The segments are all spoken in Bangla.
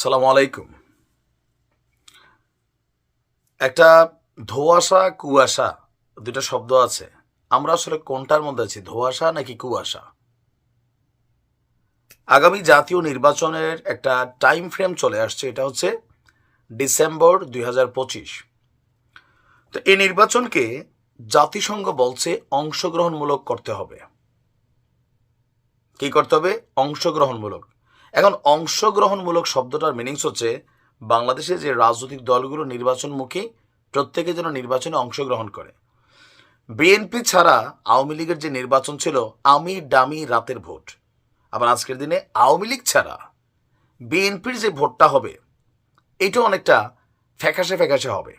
সালাম আলাইকুম একটা ধোয়াশা, কুয়াশা দুটো শব্দ আছে। আমরা আসলে কোনটার মধ্যে আছি, ধোয়াশা নাকি কুয়াশা? আগামী জাতীয় নির্বাচনের একটা টাইম ফ্রেম চলে আসছে, এটা হচ্ছে ডিসেম্বর দুই হাজার পঁচিশ। তো এই নির্বাচনকে জাতিসংঘ বলছে অংশগ্রহণমূলক করতে হবে। কি করতে হবে? অংশগ্রহণমূলক। এখন অংশগ্রহণমূলক শব্দটার মিনিংস হচ্ছে, বাংলাদেশে যে রাজনৈতিক দলগুলো নির্বাচনমুখী, প্রত্যেকে যেন নির্বাচনে অংশগ্রহণ করে। বিএনপি ছাড়া আওয়ামী লীগের যে নির্বাচন ছিল, আমি ডামি রাতের ভোট। আবার আজকের দিনে আওয়ামী লীগ ছাড়া বিএনপির যে ভোটটা হবে এটা অনেকটা ফ্যাকাশে ফ্যাকাশে হবে।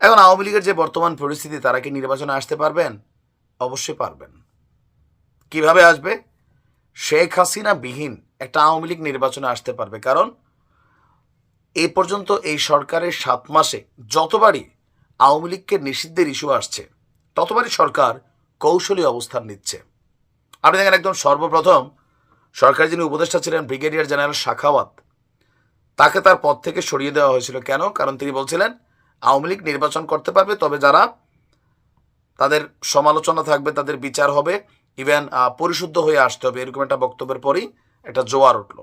এখন আওয়ামী লীগের যে বর্তমান পরিস্থিতি, তারা কি নির্বাচনে আসতে পারবেন? অবশ্যই পারবেন। কীভাবে আসবে? শেখ হাসিনা বিহীন। একটা আওয়ামী লীগ নির্বাচনে আসতে পারবে। কারণ এ পর্যন্ত এই সরকারের সাত মাসে যতবারই আওয়ামী লীগকে নিষিদ্ধের ইস্যু আসছে, ততবারই সরকার কৌশলী অবস্থান নিচ্ছে। আপনি দেখেন একদম সর্বপ্রথম সরকার যিনি উপদেষ্টা ছিলেন, ব্রিগেডিয়ার জেনারেল শাখাওয়াত, তাকে তার পদ থেকে সরিয়ে দেওয়া হয়েছিল। কেন? কারণ তিনি বলছিলেন, আওয়ামী লীগ নির্বাচন করতে পারবে, তবে যারা তাদের সমালোচনা থাকবে, তাদের বিচার হবে, ইভেন পরিশুদ্ধ হয়ে আসতে হবে, এরকম একটা বক্তব্যের পরেই একটা জোয়ার উঠল।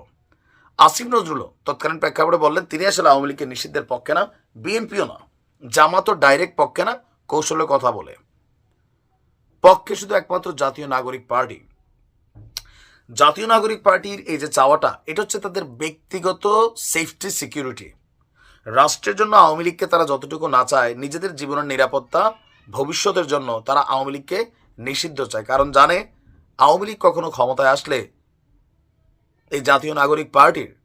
আসিফ নজরুলও তৎকালীন প্রেক্ষাপটে বললেন, তিনি আসলে আওয়ামী লীগের নিষিদ্ধের পক্ষে না, বিএনপিও না। জামাতও ডাইরেক্ট পক্ষে না, কৌশলে কথা বলে। পক্ষে শুধু একমাত্র জাতীয় নাগরিক পার্টি। জাতীয় নাগরিক পার্টির এই যে চাওয়াটা, এটা হচ্ছে তাদের ব্যক্তিগত সেফটি সিকিউরিটি রাষ্ট্রের জন্য আওয়ামী লীগকে তারা যতটুকু না চায়, নিজেদের জীবনের নিরাপত্তা, ভবিষ্যতের জন্য তারা আওয়ামী লীগকে নিষিদ্ধ চায়। কারণ জানে, আওয়ামী লীগ কখনো ক্ষমতায় আসলে এই জাতীয় নাগরিক পার্টির।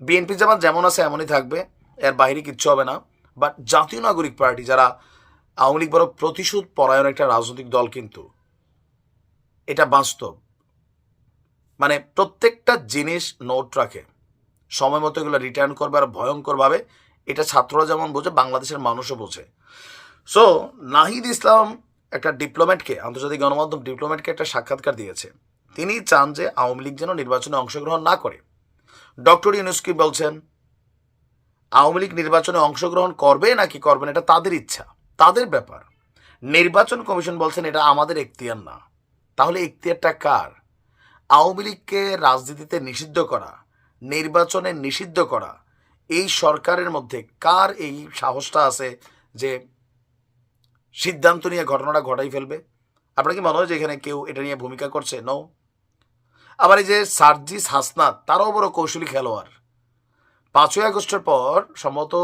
বিএনপি জামাত যেমন আছে, এমনই থাকবে। এর বাইরে কিচ্ছু হবে না। বাট জাতীয় নাগরিক পার্টি, যারা আওয়ামী লীগ বড় প্রতিশোধ পরায়ণ একটা রাজনৈতিক দল কিন্তু, এটা বাস্তব। মানে প্রত্যেকটা জিনিস নোট রাখে। সময় মতো এগুলো রিটার্ন করবে আর ভয়ঙ্করভাবে এটা ছাত্ররা যেমন বোঝে, বাংলাদেশের মানুষও বোঝে। সো নাহিদ ইসলাম একটা ডিপ্লোম্যাটকে আন্তর্জাতিক গণমাধ্যম ডিপ্লোম্যাটকে একটা সাক্ষাৎকার দিয়েছে। তিনি চান যে আওয়ামী লীগ যেন নির্বাচনে অংশগ্রহণ না করে। ডক্টর ইউনুস্কি বলছেন? আওয়ামী লীগ নির্বাচনে অংশগ্রহণ করবে নাকি করবে না, এটা তাদের ইচ্ছা, তাদের ব্যাপার। নির্বাচন কমিশন বলছেন এটা আমাদের এখতিয়ার না। তাহলে এখতিয়ারটা কার? আওয়ামী লীগকে রাজনীতিতে নিষিদ্ধ করা, নির্বাচনে নিষিদ্ধ করা, এই সরকারের মধ্যে কার এই সাহসটা আছে যে সিদ্ধান্ত নিয়ে ঘটনাটা ঘটাই ফেলবে? আপনার কি মনে হয় যে এখানে কেউ এটা নিয়ে ভূমিকা করছে? নো আবার এই যে সার্জিস হাসনাত, তারাও বড় কৌশলী খেলোয়াড়। পাঁচই আগস্টের পর, সম্ভবত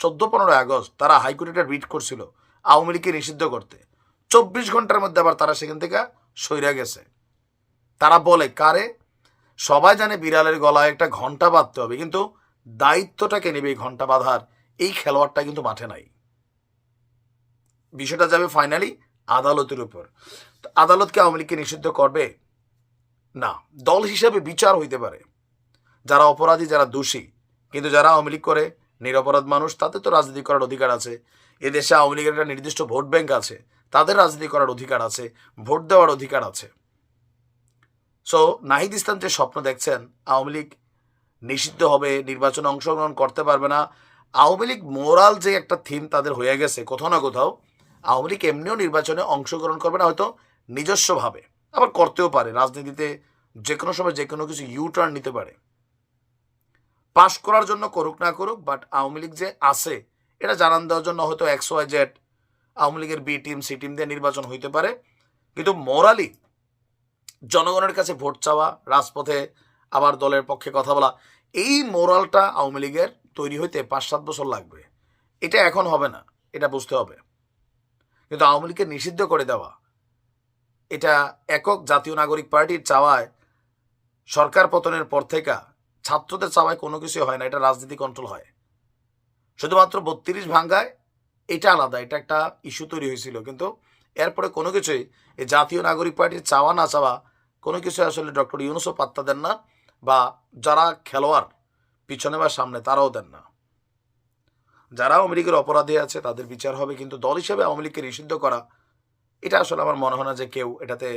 চোদ্দ পনেরোই আগস্ট, তারা হাইকোর্টে রিট করছিল আওয়ামী লীগকে নিষিদ্ধ করতে। চব্বিশ ঘণ্টার মধ্যে আবার তারা সেখান থেকে সইরা গেছে। তারা বলে, কারে? সবাই জানে বিড়ালের গলায় একটা ঘণ্টা বাঁধতে হবে, কিন্তু দায়িত্বটাকে নেবে এই ঘণ্টা বাঁধার? এই খেলোয়াড়টা কিন্তু মাঠে নাই। বিষয়টা যাবে ফাইনালি আদালতের উপর। আদালতকে আওয়ামী লীগকে নিষিদ্ধ করবে? না, দল হিসেবে বিচার হইতে পারে। যারা অপরাধী, যারা দোষী। কিন্তু যারা আওয়ামী লীগ করে, নিরপরাধ মানুষ তাদের তো রাজনীতি করার অধিকার আছে। এদেশে আওয়ামী লীগের একটা নির্দিষ্ট ভোট ব্যাংক আছে, তাদের রাজনীতি করার অধিকার আছে, ভোট দেওয়ার অধিকার আছে। সো নাহিদ ইসলাম যে স্বপ্ন দেখছেন, আওয়ামী লীগ নিষিদ্ধ হবে, নির্বাচনে অংশগ্রহণ করতে পারবে না, আওয়ামী লীগ মোরাল যে একটা থিম তাদের হয়ে গেছে, কোথাও না কোথাও, আওয়ামী লীগ এমনিও নির্বাচনে অংশগ্রহণ করবে না, হয়তো নিজস্বভাবে। আবার করতেও পারে, রাজনীতিতে যে কোনো সময় যে কোনো কিছু ইউ টার্ন নিতে পারে। পাশ করার জন্য করুক না করুক বাট আওয়ামী লীগ যে আছে, এটা জানান দেওয়ার জন্য হয়তো এক্স ওয়াই জেড আওয়ামী লীগের বি টিম সি টিম দিয়ে নির্বাচন হইতে পারে। কিন্তু মোরালি জনগণের কাছে ভোট চাওয়া, রাজপথে আবার দলের পক্ষে কথা বলা, এই মোরালটা আওয়ামী লীগের তৈরি হইতে পাঁচ সাত বছর লাগবে। এটা এখন হবে না, এটা বুঝতে হবে। কিন্তু আওয়ামী লীগকে নিষিদ্ধ করে দেওয়া এটা একক জাতীয় নাগরিক পার্টির চাওয়ায় সরকার পতনের পর থেকে ছাত্রদের চাওয়ায় কোনো কিছু হয় না, এটা রাজনীতি কন্ট্রোল হয়। শুধুমাত্র বত্রিশ ভাঙ্গায় এটা আলাদা, এটা একটা ইস্যু তৈরি হয়েছিল, কিন্তু এরপরে কোনো কিছুই এই জাতীয় নাগরিক পার্টির চাওয়া না চাওয়া কোনো কিছু আসলে ডক্টর ইউনুসও পাত্তা দেন না বা যারা খেলোয়াড় পিছনে বা সামনে তারাও দেন না। যারা আওয়ামী লীগের অপরাধী আছে তাদের বিচার হবে, কিন্তু দল হিসেবে আওয়ামী লীগকে নিষিদ্ধ করা এটা আসলে আমার মনে হয় না যে কেউ এটাতে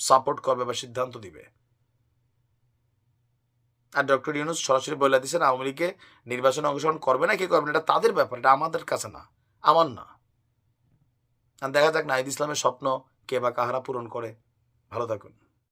সাপোর্ট করবে বা সিদ্ধান্ত দিবে। আর ডক্টর ইউনুস সরাসরি বলে দিয়েছেন, আওয়ামী লীগে নির্বাচনে অংশগ্রহণ করবে না, কে করবে এটা তাদের ব্যাপার, এটা আমাদের কাছে না, আমার না। আর দেখা যাক নাহিদ ইসলামের স্বপ্ন কে বা কাহারা পূরণ করে। ভালো থাকুন।